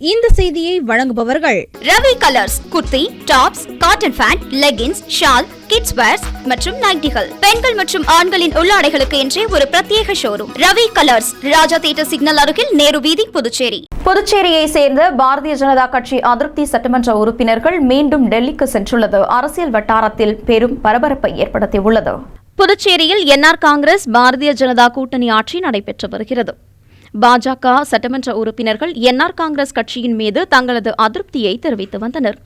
இந்த செய்தியை வழங்குபவர்கள் Ravi colours kurti tops cotton pant leggings shawl kids wears மற்றும் நைட்டிகள். பெண்கள் மற்றும் ஆண்களின் உள்ளாடைகளுக்கு என்றே ஒரு பிரத்யேக showroom Ravi colours Raja theatre signal அருகில் நேரு வீதி புதுச்சேரி. புதுச்சேரியை சேர்ந்த பாரதிய ஜனதா கட்சி அதிருப்தி சட்டமன்ற உறுப்பினர்கள் மீண்டும் டெல்லிக்கு சென்றுள்ளது. அரசியல் வட்டாரத்தில் பெரும் பரபரப்பை ஏற்படுத்தியுள்ளது. புதுச்சேரியில் என்ஆர் காங்கிரஸ் பாரதிய ஜனதா கூட்டணி ஆட்சி நடைபெற்று வருகிறது. பாஜக சட்டமன்ற உறுப்பினர்கள் என்ஆர் காங்கிரஸ் கட்சியின் மீது தங்களது அதிருப்தியை தெரிவித்து வந்தனர்.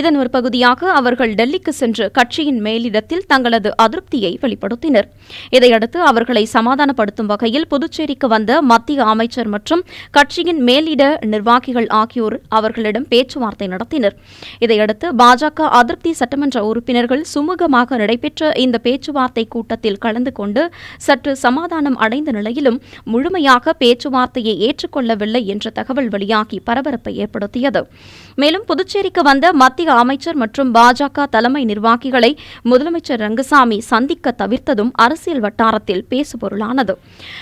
இதன் ஒரு பகுதியாக அவர்கள் டெல்லிக்கு சென்று கட்சியின் மேலிடத்தில் தங்களது அதிருப்தியை வெளிப்படுத்தினர். இதையடுத்து அவர்களை சமாதானப்படுத்தும் வகையில் புதுச்சேரிக்கு வந்த மத்திய அமைச்சர் மற்றும் கட்சியின் மேலிட நிர்வாகிகள் ஆகியோர் அவர்களிடம் பேச்சுவார்த்தை நடத்தினர். இதையடுத்து பாஜக அதிருப்தி சட்டமன்ற உறுப்பினர்கள் சுமூகமாக நடைபெற்ற இந்த பேச்சுவார்த்தை கூட்டத்தில் கலந்து கொண்டு சற்று சமாதானம் அடைந்த நிலையிலும் முழுமையாக பேச்சுவார்த்தை பேச்சுவார்த்தையை ஏற்றுக்கொள்ளவில்லை என்ற தகவல் வெளியாகி பரபரப்பை ஏற்படுத்தியது. மேலும் புதுச்சேரிக்கு வந்த மத்திய அமைச்சர் மற்றும் பாஜக தலைமை நிர்வாகிகளை முதலமைச்சர் ரங்கசாமி சந்திக்க தவிர்த்ததும் அரசியல் வட்டாரத்தில் பேசுபொருளானது.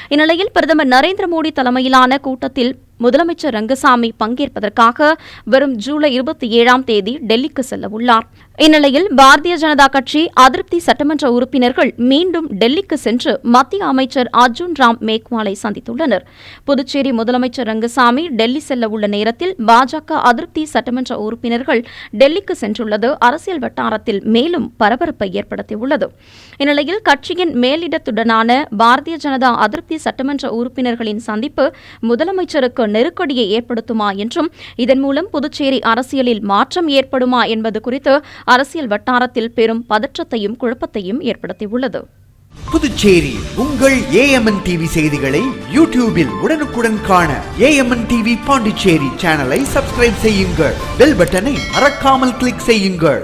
இந்நிலையில் பிரதமர் நரேந்திர மோடி தலைமையிலான கூட்டத்தில் முதலமைச்சர் ரங்கசாமி பங்கேற்பதற்காக வரும் ஜூலை இருபத்தி ஏழாம் தேதி டெல்லிக்கு செல்ல உள்ளார் இந்நிலையில் பாரதிய ஜனதா கட்சி அதிருப்தி சட்டமன்ற உறுப்பினர்கள் மீண்டும் டெல்லிக்கு சென்று மத்திய அமைச்சர் அர்ஜுன் ராம் மேக்வாலை சந்தித்துள்ளனர். புதுச்சேரி முதலமைச்சர் ரங்கசாமி டெல்லி செல்ல உள்ள நேரத்தில் பாஜக அதிருப்தி சட்டமன்ற உறுப்பினர்கள் டெல்லிக்கு சென்றுள்ளது. அரசியல் வட்டாரத்தில் மேலும் பரபரப்பை ஏற்படுத்தியுள்ளது. இந்நிலையில் கட்சியின் மேலிடத்துடனான பாரதிய ஜனதா அதிருப்தி சட்டமன்ற உறுப்பினர்களின் சந்திப்பு முதலமைச்சருக்கு நெருக்கடியை ஏற்படுத்துமா என்றும் இதன் மூலம் புதுச்சேரி அரசியலில் மாற்றம் ஏற்படுமா என்பது குறித்து அரசியல் வட்டாரத்தில் பெரும் பதற்றத்தையும் குழப்பத்தையும் ஏற்படுத்தியுள்ளது. புதுச்சேரி உங்கள் ஏஎம்என் டிவி செய்திகளை யூடியூபில் உடனுக்குடன் காண ஏஎம்என் டிவி பாண்டிச்சேரி சேனலை சப்ஸ்கிரைப் செய்யுங்கள். பெல் பட்டனை மறக்காமல் கிளிக் செய்யுங்கள்.